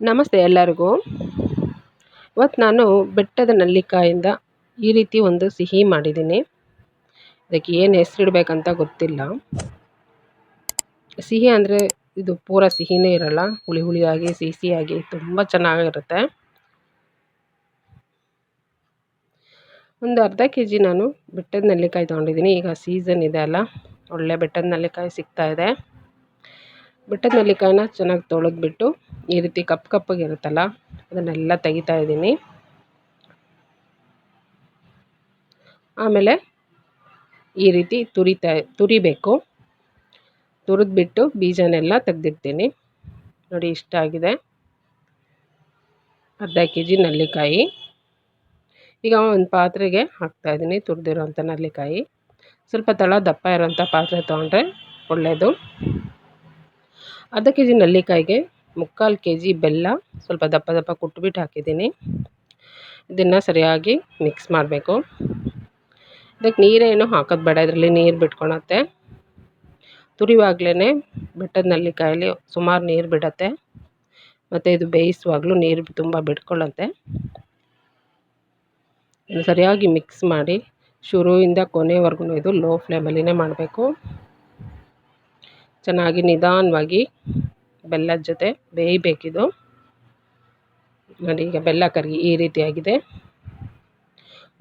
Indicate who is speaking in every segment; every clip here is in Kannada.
Speaker 1: ನಮಸ್ತೆ ಎಲ್ಲರಿಗೂ. ಇವತ್ತು ನಾನು ಬೆಟ್ಟದ ನಲ್ಲಿಕಾಯಿಂದ ಈ ರೀತಿ ಒಂದು ಸಿಹಿ ಮಾಡಿದ್ದೀನಿ. ಇದಕ್ಕೆ ಏನು ಹೆಸರಿಡ್ಬೇಕಂತ ಗೊತ್ತಿಲ್ಲ. ಸಿಹಿ ಅಂದರೆ ಇದು ಪೂರ ಸಿಹಿನೇ ಇರಲ್ಲ. ಹುಳಿ ಹುಳಿಯಾಗಿ ಸಿಹಿ ಸಿಹಿಯಾಗಿ ತುಂಬ ಚೆನ್ನಾಗಿರುತ್ತೆ. ಒಂದು ಅರ್ಧ ಕೆ ಜಿ ನಾನು ಬೆಟ್ಟದ ನೆಲ್ಲಿಕಾಯಿ ತೊಗೊಂಡಿದ್ದೀನಿ. ಈಗ ಸೀಸನ್ ಇದೆ ಅಲ್ಲ. ಒಳ್ಳೆ ಬೆಟ್ಟದ ನೆಲ್ಲಿಕಾಯಿ ಸಿಗ್ತಾಯಿದೆ ಬೆಟ್ಟದ ನೆಲ್ಲಿಕಾಯಿನ ಚೆನ್ನಾಗಿ ತೊಳೆದ್ಬಿಟ್ಟು ಈ ರೀತಿ ಕಪ್ಪು ಕಪ್ಪಗಿರುತ್ತಲ್ಲ ಅದನ್ನೆಲ್ಲ ತೆಗಿತಾ ಇದ್ದೀನಿ. ಆಮೇಲೆ ಈ ರೀತಿ ತುರಿತಾ, ತುರಿಬೇಕು. ತುರಿದ್ಬಿಟ್ಟು ಬೀಜನೆಲ್ಲ ತೆಗ್ದಿಡ್ತೀನಿ. ನೋಡಿ, ಇಷ್ಟ ಆಗಿದೆ. ಅರ್ಧ ಕೆ ಜಿ ನೆಲ್ಲಿಕಾಯಿ. ಈಗ ಒಂದು ಪಾತ್ರೆಗೆ ಹಾಕ್ತಾಯಿದ್ದೀನಿ ತುರಿದಿರೋಂಥ ನೆಲ್ಲಿಕಾಯಿ. ಸ್ವಲ್ಪ ತಳ ದಪ್ಪ ಇರೋಂಥ ಪಾತ್ರೆ ತೊಗೊಂಡ್ರೆ ಒಳ್ಳೆಯದು ಅರ್ಧ ಕೆ ಜಿ ನೆಲ್ಲಿಕಾಯಿಗೆ ಮುಕ್ಕಾಲು ಕೆ ಜಿ ಬೆಲ್ಲ, ಸ್ವಲ್ಪ ದಪ್ಪ ದಪ್ಪ ಕುಟ್ಬಿಟ್ಟು ಹಾಕಿದ್ದೀನಿ. ಇದನ್ನು ಸರಿಯಾಗಿ ಮಿಕ್ಸ್ ಮಾಡಬೇಕು. ಇದಕ್ಕೆ ನೀರೇನು ಹಾಕೋದು ಬೇಡ, ಇದರಲ್ಲಿ ನೀರು ಬಿಟ್ಕೊಳತ್ತೆ. ತುರಿವಾಗಲೇ ಬೆಟ್ಟದ ನೆಲ್ಲಿಕಾಯಲ್ಲಿ ಸುಮಾರು ನೀರು ಬಿಡತ್ತೆ. ಮತ್ತು ಇದು ಬೇಯಿಸುವಾಗಲೂ ನೀರು ತುಂಬ ಬಿಟ್ಕೊಳ್ಳುತ್ತೆ ಸರಿಯಾಗಿ ಮಿಕ್ಸ್ ಮಾಡಿ, ಶುರುವಿಂದ ಕೊನೆವರೆಗೂ ಇದು ಲೋ ಫ್ಲೇಮಲ್ಲಿನೇ ಮಾಡಬೇಕು. ಚೆನ್ನಾಗಿ ನಿಧಾನವಾಗಿ ಬೆಲ್ಲದ ಜೊತೆ ಬೇಯಬೇಕಿದು. ನೋಡಿ, ಈಗ ಬೆಲ್ಲ ಕರಗಿ ಈ ರೀತಿಯಾಗಿದೆ.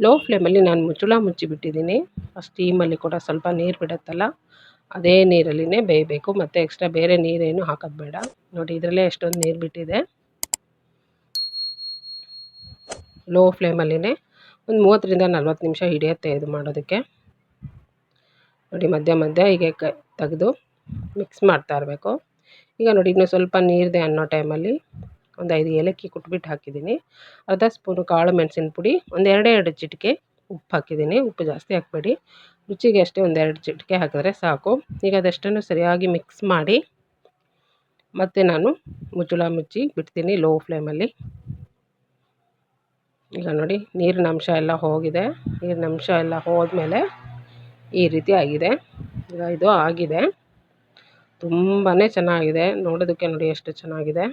Speaker 1: ಲೋ ಫ್ಲೇಮಲ್ಲಿ ನಾನು ಮುಚ್ಚುಳ ಮುಚ್ಚಿಬಿಟ್ಟಿದ್ದೀನಿ. ಆ ಸ್ಟೀಮಲ್ಲಿ ಕೂಡ ಸ್ವಲ್ಪ ನೀರು ಬಿಡುತ್ತಲ್ಲ, ಅದೇ ನೀರಲ್ಲಿನೇ ಬೇಯಬೇಕು. ಮತ್ತು ಎಕ್ಸ್ಟ್ರಾ ಬೇರೆ ನೀರೇನು ಹಾಕೋದು ಬೇಡ. ನೋಡಿ, ಇದರಲ್ಲೇ ಎಷ್ಟೊಂದು ನೀರು ಬಿಟ್ಟಿದೆ. ಲೋ ಫ್ಲೇಮಲ್ಲಿನೇ ಒಂದು ಮೂವತ್ತರಿಂದ ನಲ್ವತ್ತು ನಿಮಿಷ ಹಿಡಿಯುತ್ತೆ ಇದು ಮಾಡೋದಕ್ಕೆ. ನೋಡಿ, ಮಧ್ಯ ಮಧ್ಯ ಹೀಗೆ ಕ ತೆಗೆದು ಮಿಕ್ಸ್ ಮಾಡ್ತಾ ಇರಬೇಕು. ಈಗ ನೋಡಿ ಇನ್ನೂ ಸ್ವಲ್ಪ ನೀರಿದೆ ಅನ್ನೋ ಟೈಮಲ್ಲಿ ಒಂದು ಐದು ಏಲಕ್ಕಿ ಕುಟ್ಬಿಟ್ಟು ಹಾಕಿದ್ದೀನಿ. ಅರ್ಧ ಸ್ಪೂನು ಕಾಳು ಮೆಣಸಿನ ಪುಡಿ, ಒಂದು ಎರಡು ಚಿಟಿಕೆ ಉಪ್ಪು ಹಾಕಿದ್ದೀನಿ. ಉಪ್ಪು ಜಾಸ್ತಿ ಹಾಕಬೇಡಿ. ರುಚಿಗೆ ಅಷ್ಟೇ ಒಂದೆರಡು ಚಿಟಿಕೆ ಹಾಕಿದ್ರೆ ಸಾಕು. ಈಗ ಅದಷ್ಟನ್ನು ಸರಿಯಾಗಿ ಮಿಕ್ಸ್ ಮಾಡಿ ಮತ್ತು ನಾನು ಮುಚ್ಚುಳ ಮುಚ್ಚಿ ಬಿಡ್ತೀನಿ ಲೋ ಫ್ಲೇಮಲ್ಲಿ. ಈಗ ನೋಡಿ ನೀರಿನ ಅಂಶ ಎಲ್ಲ ಹೋಗಿದೆ. ನೀರಿನ ಅಂಶ ಎಲ್ಲ ಹೋದ್ಮೇಲೆ ಈ ರೀತಿ ಆಗಿದೆ. ಈಗ ಇದು ಆಗಿದೆ. ತುಂಬಾ ಚೆನ್ನಾಗಿದೆ. ನೋಡೋದಕ್ಕೆ ನೋಡಿ ಎಷ್ಟು ಚೆನ್ನಾಗಿದೆ.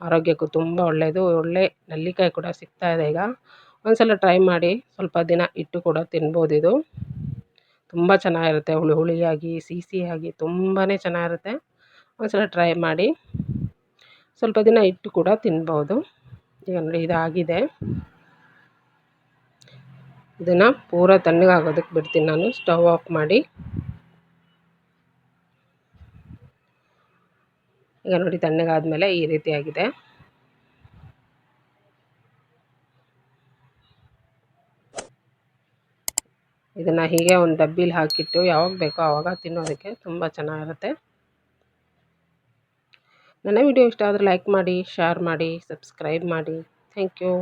Speaker 1: ಆರೋಗ್ಯಕ್ಕೂ ತುಂಬ ಒಳ್ಳೆಯದು ಒಳ್ಳೆ ನೆಲ್ಲಿಕಾಯಿ ಕೂಡ ಸಿಗ್ತಾ ಇದೆ ಈಗ. ಒಂದ್ಸಲ ಟ್ರೈ ಮಾಡಿ ಸ್ವಲ್ಪ ದಿನ ಇಟ್ಟು ಕೂಡ ತಿನ್ಬೋದು ಇದು. ತುಂಬ ಚೆನ್ನಾಗಿರುತ್ತೆ. ಹುಳಿ ಹುಳಿಯಾಗಿ ಸಿಹಿ ಸಿಹಿಯಾಗಿ ತುಂಬಾ ಚೆನ್ನಾಗಿರುತ್ತೆ. ಒಂದ್ಸಲ ಟ್ರೈ ಮಾಡಿ ಸ್ವಲ್ಪ ದಿನ ಇಟ್ಟು ಕೂಡ ತಿನ್ಬೋದು. ಈಗ ನೋಡಿ ಇದಾಗಿದೆ. ಇದನ್ನು ಪೂರ ತಣ್ಣಗಾಗೋದಕ್ಕೆ ಬಿಡ್ತೀನಿ ನಾನು. ಸ್ಟವ್ ಆಫ್ ಮಾಡಿ. ಈಗ ನೋಡಿ ತಣ್ಣಗಾದ್ಮೇಲೆ ಈ ರೀತಿಯಾಗಿದೆ ಇದನ್ನು ಹೀಗೆ ಒಂದು ಡಬ್ಬಿಲಿ ಹಾಕಿಟ್ಟು ಯಾವಾಗ ಬೇಕೋ ಆವಾಗ ತಿನ್ನೋದಕ್ಕೆ ತುಂಬ ಚೆನ್ನಾಗಿರುತ್ತೆ. ನನ್ನ ವಿಡಿಯೋ ಇಷ್ಟ ಆದರೆ ಲೈಕ್ ಮಾಡಿ ಶೇರ್ ಮಾಡಿ ಸಬ್ಸ್ಕ್ರೈಬ್ ಮಾಡಿ. Thank you